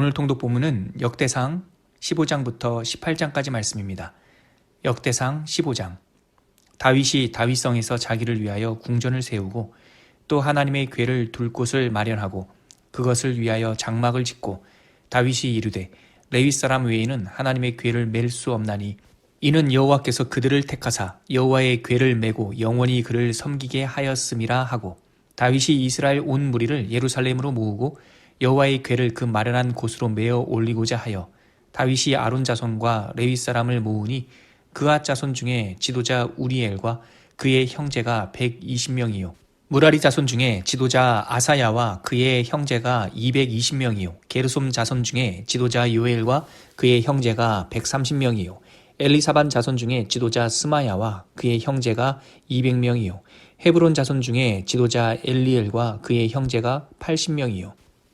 오늘 통독 본문은 역대상 15장부터 18장까지 말씀입니다. 역대상 15장 다윗이 다윗성에서 자기를 위하여 궁전을 세우고 또 하나님의 궤를 둘 곳을 마련하고 그것을 위하여 장막을 짓고 다윗이 이르되 레위 사람 외에는 하나님의 궤를 맬 수 없나니 이는 여호와께서 그들을 택하사 여호와의 궤를 메고 영원히 그를 섬기게 하였음이라 하고 다윗이 이스라엘 온 무리를 예루살렘으로 모으고 여호와의 궤를 그 마련한 곳으로 메어 올리고자 하여 다윗이 아론 자손과 레위 사람을 모으니 그앗 자손 중에 지도자 우리엘과 그의 형제가 120명이요. 무라리 자손 중에 지도자 아사야와 그의 형제가 220명이요. 게르솜 자손 중에 지도자 요엘과 그의 형제가 130명이요. 엘리사반 자손 중에 지도자 스마야와 그의 형제가 200명이요. 헤브론 자손 중에 지도자 엘리엘과 그의 형제가 80명이요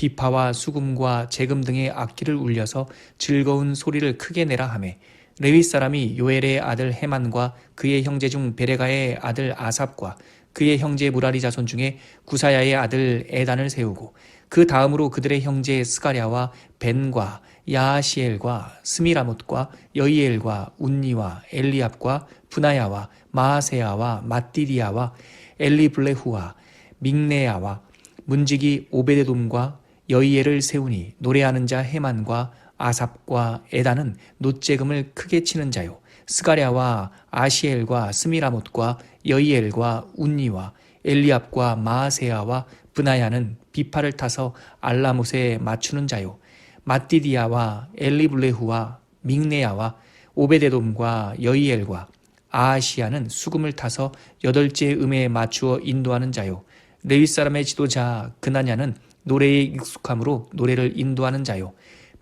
비파와 수금과 재금 등의 악기를 울려서 즐거운 소리를 크게 내라 하매 레위 사람이 요엘의 아들 헤만과 그의 형제 중 베레가의 아들 아삽과 그의 형제 무라리 자손 중에 구사야의 아들 에단을 세우고 그 다음으로 그들의 형제 스가랴와 벤과 야시엘과 스미라못과 여이엘과 운니와 엘리압과 분하야와 마하세야와 마띠디야와 엘리블레후와 믹네야와 문지기 오베데돔과 여이엘을 세우니 노래하는 자 헤만과 아삽과 에단은 노재금을 크게 치는 자요. 스가랴와 아시엘과 스미라못과 여이엘과 운니와 엘리압과 마하세야와 브나야는 비파를 타서 알라못에 맞추는 자요. 마띠디야와 엘리블레후와 믹네야와 오베데돔과 여이엘과 아하시야는 수금을 타서 여덟째 음에 맞추어 인도하는 자요. 레위 사람의 지도자 그나냐는 노래에 익숙함으로 노래를 인도하는 자요.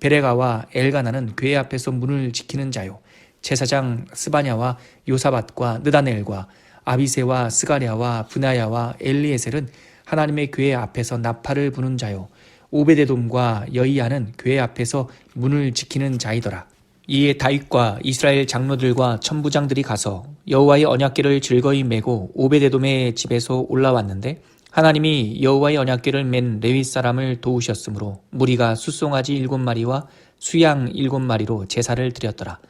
베레가와 엘가나는 궤 앞에서 문을 지키는 자요. 제사장 스바냐와 요사밭과 느다넬과 아비세와 스가랴와 분하야와 엘리에셀은 하나님의 궤 앞에서 나팔을 부는 자요. 오베데돔과 여이야는 궤 앞에서 문을 지키는 자이더라. 이에 다윗과 이스라엘 장로들과 천부장들이 가서 여호와의 언약궤를 즐거이 메고 오베데돔의 집에서 올라왔는데 하나님이 여호와의 언약궤를 맨 레위 사람을 도우셨으므로 무리가 숫송아지 일곱 마리와 수양 일곱 마리로 제사를 드렸더라.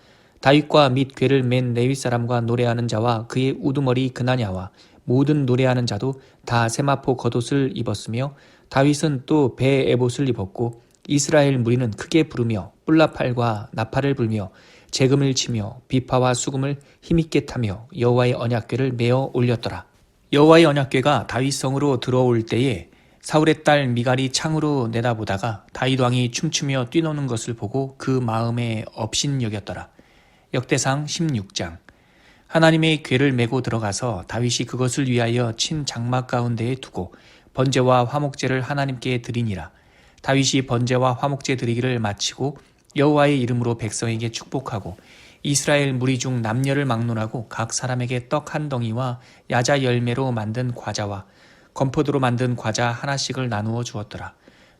다윗과 및 궤를 맨 레위 사람과 노래하는 자와 그의 우두머리 그나냐와 모든 노래하는 자도 다 세마포 겉옷을 입었으며 다윗은 또 배 에봇을 입었고 이스라엘 무리는 크게 부르며 뿔라팔과 나팔을 불며 재금을 치며 비파와 수금을 힘있게 타며 여호와의 언약궤를 메어 올렸더라. 여호와의 언약궤가 다윗성으로 들어올 때에 사울의 딸 미갈이 창으로 내다보다가 다윗 왕이 춤추며 뛰노는 것을 보고 그 마음에 업신여겼더라. 역대상 16장 하나님의 궤를 메고 들어가서 다윗이 그것을 위하여 친 장막 가운데에 두고 번제와 화목제를 하나님께 드리니라. 다윗이 번제와 화목제 드리기를 마치고 여호와의 이름으로 백성에게 축복하고 이스라엘 무리 중 남녀를 막론하고 각 사람에게 떡 한 덩이와 야자 열매로 만든 과자와 건포도로 만든 과자 하나씩을 나누어 주었더라.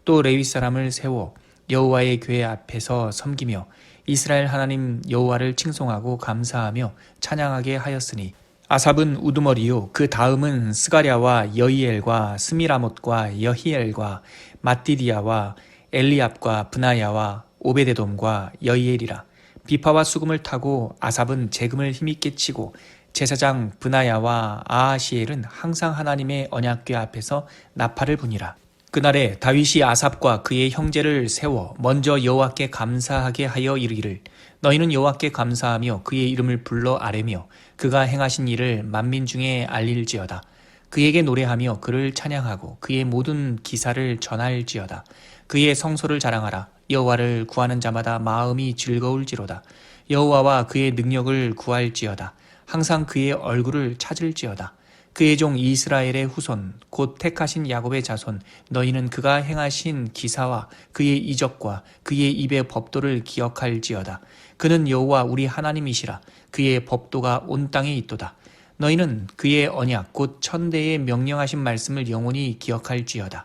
또 레위 사람을 세워 여호와의 궤 앞에서 섬기며 이스라엘 하나님 여호와를 칭송하고 감사하며 찬양하게 하였으니 아삽은 우두머리요 그 다음은 스가랴와 여이엘과 스미라못과 여히엘과 마띠디아와 엘리압과 브나야와 오베데돔과 여이엘이라 비파와 수금을 타고 아삽은 재금을 힘있게 치고 제사장 브나야와 아하시엘은 항상 하나님의 언약궤 앞에서 나팔을 부니라 그날에 다윗이 아삽과 그의 형제를 세워 먼저 여호와께 감사하게 하여 이르기를 너희는 여호와께 감사하며 그의 이름을 불러 아뢰며 그가 행하신 일을 만민 중에 알릴지어다. 그에게 노래하며 그를 찬양하고 그의 모든 기사를 전할지어다. 그의 성소를 자랑하라. 여호와를 구하는 자마다 마음이 즐거울지로다. 여호와와 그의 능력을 구할지어다. 항상 그의 얼굴을 찾을지어다. 그의 종 이스라엘의 후손 곧 택하신 야곱의 자손 너희는 그가 행하신 기사와 그의 이적과 그의 입의 법도를 기억할지어다. 그는 여호와 우리 하나님이시라. 그의 법도가 온 땅에 있도다. 너희는 그의 언약 곧 천대의 명령하신 말씀을 영원히 기억할지어다.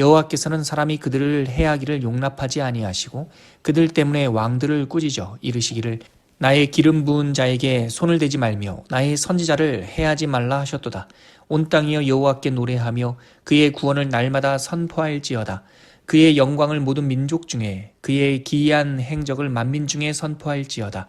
여호와께서는 사람이 그들을 해하기를 용납하지 아니하시고 그들 때문에 왕들을 꾸짖어 이르시기를 나의 기름 부은 자에게 손을 대지 말며 나의 선지자를 해하지 말라 하셨도다. 온 땅이여 여호와께 노래하며 그의 구원을 날마다 선포할지어다. 그의 영광을 모든 민족 중에 그의 기이한 행적을 만민 중에 선포할지어다.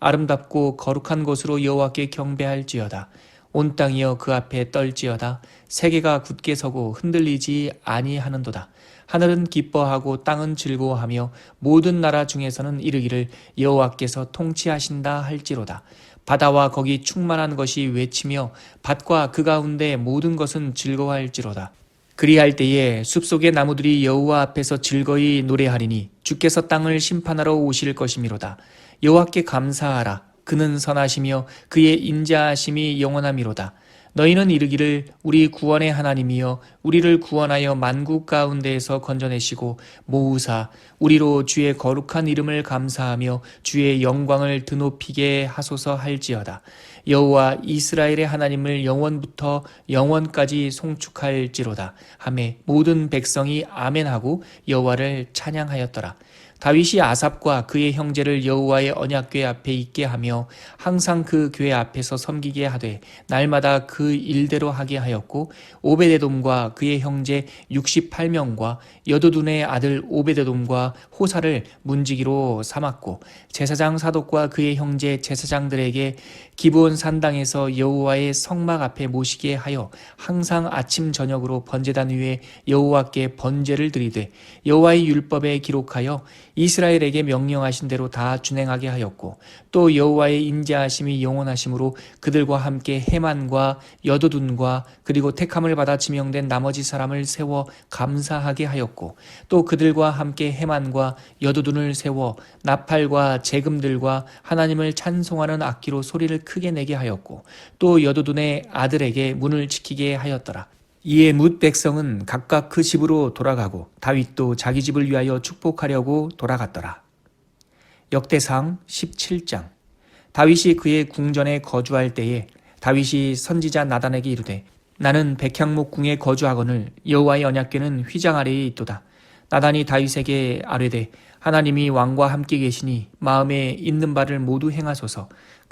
아름답고 거룩한 곳으로 여호와께 경배할지어다. 온 땅이여 그 앞에 떨지어다. 세계가 굳게 서고 흔들리지 아니하는도다. 하늘은 기뻐하고 땅은 즐거워하며 모든 나라 중에서는 이르기를 여호와께서 통치하신다 할지로다. 바다와 거기 충만한 것이 외치며 밭과 그 가운데 모든 것은 즐거워할지로다. 그리할 때에 숲속의 나무들이 여호와 앞에서 즐거이 노래하리니 주께서 땅을 심판하러 오실 것이미로다. 여호와께 감사하라. 그는 선하시며 그의 인자하심이 영원함이로다. 너희는 이르기를 우리 구원의 하나님이여 우리를 구원하여 만국 가운데에서 건져내시고 모으사 우리로 주의 거룩한 이름을 감사하며 주의 영광을 드높이게 하소서 할지어다. 여호와 이스라엘의 하나님을 영원부터 영원까지 송축할지로다. 하매 모든 백성이 아멘하고 여호와를 찬양하였더라. 다윗이 아삽과 그의 형제를 여호와의 언약궤 앞에 있게 하며 항상 그 궤 앞에서 섬기게 하되 날마다 그 일대로 하게 하였고 오베데돔과 그의 형제 68명과 여도둔의 아들 오베데돔과 호사를 문지기로 삼았고 제사장 사독과 그의 형제 제사장들에게 기브온 산당에서 여호와의 성막 앞에 모시게 하여 항상 아침 저녁으로 번제단 위에 여호와께 번제를 드리되 여호와의 율법에 기록하여 이스라엘에게 명령하신 대로 다 준행하게 하였고 또 여호와의 인자하심이 영원하심으로 그들과 함께 해만과 여도둔과 그리고 택함을 받아 지명된 나머지 사람을 세워 감사하게 하였고 또 그들과 함께 해만과 여도둔을 세워 나팔과 재금들과 하나님을 찬송하는 악기로 소리를 크게 내게 하였고 또 여도둔의 아들에게 문을 지키게 하였더라. 이에 뭇 백성은 각각 그 집으로 돌아가고 다윗도 자기 집을 위하여 축복하려고 돌아갔더라. 역대상 17장 다윗이 그의 궁전에 거주할 때에 다윗이 선지자 나단에게 이르되 나는 백향목 궁에 거주하거늘 여호와의 언약궤는 휘장 아래에 있도다. 나단이 다윗에게 아뢰되 하나님이 왕과 함께 계시니 마음에 있는 바를 모두 행하소서.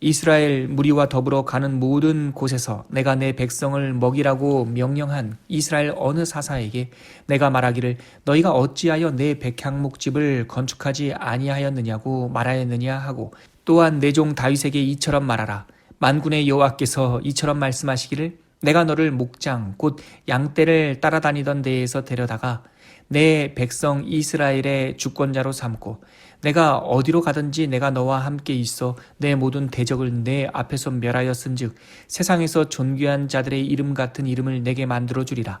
이스라엘 무리와 더불어 가는 모든 곳에서 내가 내 백성을 먹이라고 명령한 이스라엘 어느 사사에게 내가 말하기를 너희가 어찌하여 내 백향목 집을 건축하지 아니하였느냐고 말하였느냐 하고 또한 내 종 다윗에게 이처럼 말하라. 만군의 여호와께서 이처럼 말씀하시기를 내가 너를 목장 곧 양떼를 따라다니던 데에서 데려다가 내 백성 이스라엘의 주권자로 삼고 내가 어디로 가든지 내가 너와 함께 있어 내 모든 대적을 내 앞에서 멸하였은즉 세상에서 존귀한 자들의 이름 같은 이름을 내게 만들어 주리라.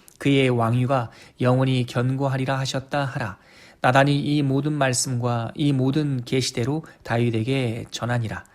그의 왕위가 영원히 견고하리라 하셨다 하라. 나단이 이 모든 말씀과 이 모든 계시대로 다윗에게 전하니라.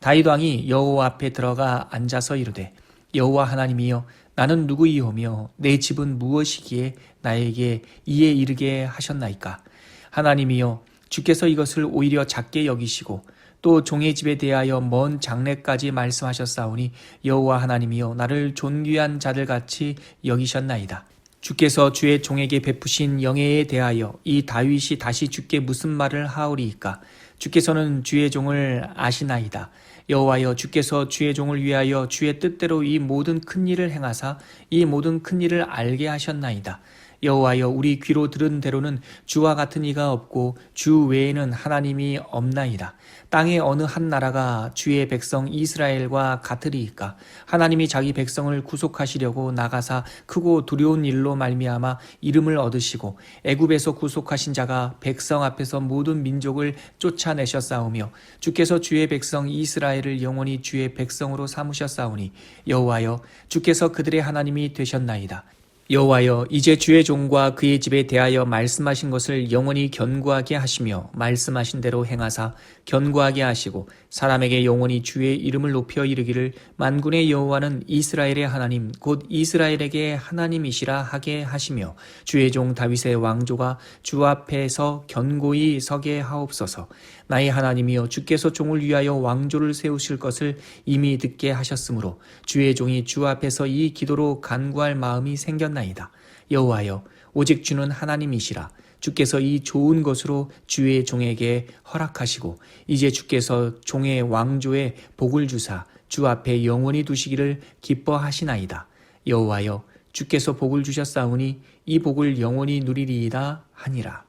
다윗 왕이 여호와 앞에 들어가 앉아서 이르되 여호와 하나님이여 나는 누구이오며 내 집은 무엇이기에 나에게 이에 이르게 하셨나이까? 하나님이여 주께서 이것을 오히려 작게 여기시고 또 종의 집에 대하여 먼 장래까지 말씀하셨사오니 여호와 하나님이여 나를 존귀한 자들 같이 여기셨나이다 주께서 주의 종에게 베푸신 영예에 대하여 이 다윗이 다시 주께 무슨 말을 하오리이까 주께서는 주의 종을 아시나이다 여호와여 주께서 주의 종을 위하여 주의 뜻대로 이 모든 큰 일을 행하사 이 모든 큰 일을 알게 하셨나이다. 여호와여 우리 귀로 들은 대로는 주와 같은 이가 없고 주 외에는 하나님이 없나이다. 땅의 어느 한 나라가 주의 백성 이스라엘과 같으리이까 하나님이 자기 백성을 구속하시려고 나가사 크고 두려운 일로 말미암아 이름을 얻으시고 애굽에서 구속하신 자가 백성 앞에서 모든 민족을 쫓아내셨사오며 주께서 주의 백성 이스라엘을 영원히 주의 백성으로 삼으셨사오니 여호와여 주께서 그들의 하나님이 되셨나이다. 여호와여 이제 주의 종과 그의 집에 대하여 말씀하신 것을 영원히 견고하게 하시며 말씀하신 대로 행하사 견고하게 하시고 사람에게 영원히 주의 이름을 높여 이르기를 만군의 여호와는 이스라엘의 하나님 곧 이스라엘에게 하나님이시라 하게 하시며 주의 종 다윗의 왕조가 주 앞에서 견고히 서게 하옵소서. 나의 하나님이여 주께서 종을 위하여 왕조를 세우실 것을 이미 듣게 하셨으므로 주의 종이 주 앞에서 이 기도로 간구할 마음이 생겼 나이다 여호와여 오직 주는 하나님이시라 주께서 이 좋은 것으로 주의 종에게 허락하시고 이제 주께서 종의 왕조에 복을 주사 주 앞에 영원히 두시기를 기뻐하시나이다. 여호와여 주께서 복을 주셨사오니 이 복을 영원히 누리리이다 하니라.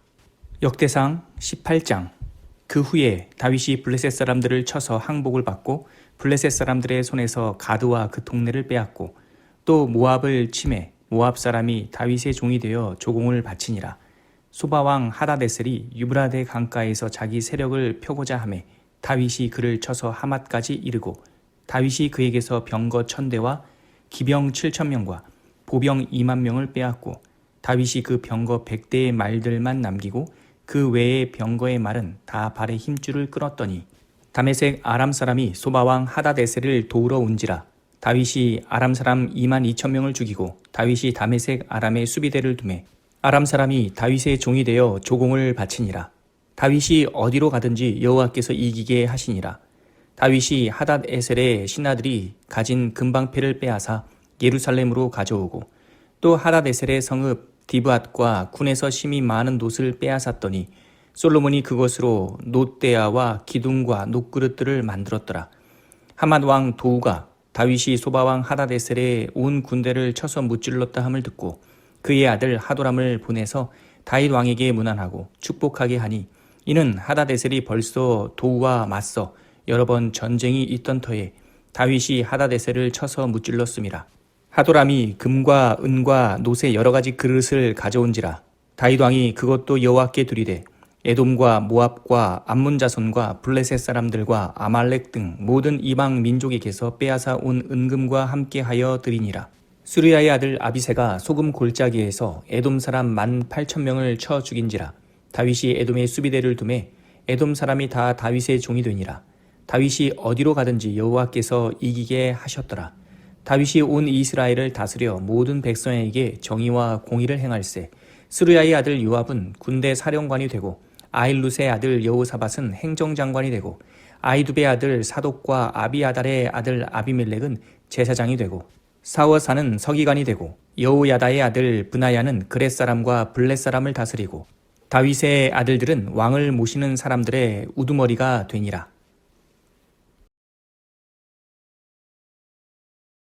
역대상 18장 그 후에 다윗이 블레셋 사람들을 쳐서 항복을 받고 블레셋 사람들의 손에서 가드와 그 동네를 빼앗고 또 모압을 침해 모압 사람이 다윗의 종이 되어 조공을 바치니라. 소바왕 하다데셀이 유브라데 강가에서 자기 세력을 펴고자 하매 다윗이 그를 쳐서 하맛까지 이르고 다윗이 그에게서 병거 천대와 기병 칠천 명과 보병 이만 명을 빼앗고 다윗이 그 병거 백대의 말들만 남기고 그 외의 병거의 말은 다 발의 힘줄을 끊었더니 다메색 아람 사람이 소바왕 하다데셀을 도우러 온지라 다윗이 아람 사람 2만 2천 명을 죽이고 다윗이 다메색 아람의 수비대를 두매 아람 사람이 다윗의 종이 되어 조공을 바치니라. 다윗이 어디로 가든지 여호와께서 이기게 하시니라. 다윗이 하닷 에셀의 신하들이 가진 금방패를 빼앗아 예루살렘으로 가져오고 또 하닷 에셀의 성읍 디브앗과 군에서 심히 많은 놋을 빼앗았더니 솔로몬이 그것으로 놋대야와 기둥과 놋그릇들을 만들었더라. 하맛 왕 도우가 다윗이 소바왕 하닷 에셀의 온 군대를 쳐서 무찔렀다 함을 듣고 그의 아들 하도람을 보내서 다윗 왕에게 문안하고 축복하게 하니 이는 하다데셀이 벌써 도우와 맞서 여러 번 전쟁이 있던 터에 다윗이 하다데셀을 쳐서 무찔렀음이라. 하도람이 금과 은과 놋의 여러 가지 그릇을 가져온지라. 다윗 왕이 그것도 여호와께 드리되 에돔과 모압과 암문 자손과 블레셋 사람들과 아말렉 등 모든 이방 민족에게서 빼앗아 온 은금과 함께하여 드리니라. 수리아의 아들 아비세가 소금 골짜기에서 에돔 사람 만 팔천 명을 쳐 죽인지라 다윗이 에돔의 수비대를 두매 에돔 사람이 다 다윗의 종이 되니라 다윗이 어디로 가든지 여호와께서 이기게 하셨더라. 다윗이 온 이스라엘을 다스려 모든 백성에게 정의와 공의를 행할세. 스루야의 아들 요압은 군대 사령관이 되고 아일룻의 아들 여호사밧은 행정장관이 되고 아이두베의 아들 사독과 아비아달의 아들 아비멜렉은 제사장이 되고 사워사는 서기관이 되고 여호야다의 아들 브나야는 그렛 사람과 블렛 사람을 다스리고 다윗의 아들들은 왕을 모시는 사람들의 우두머리가 되니라.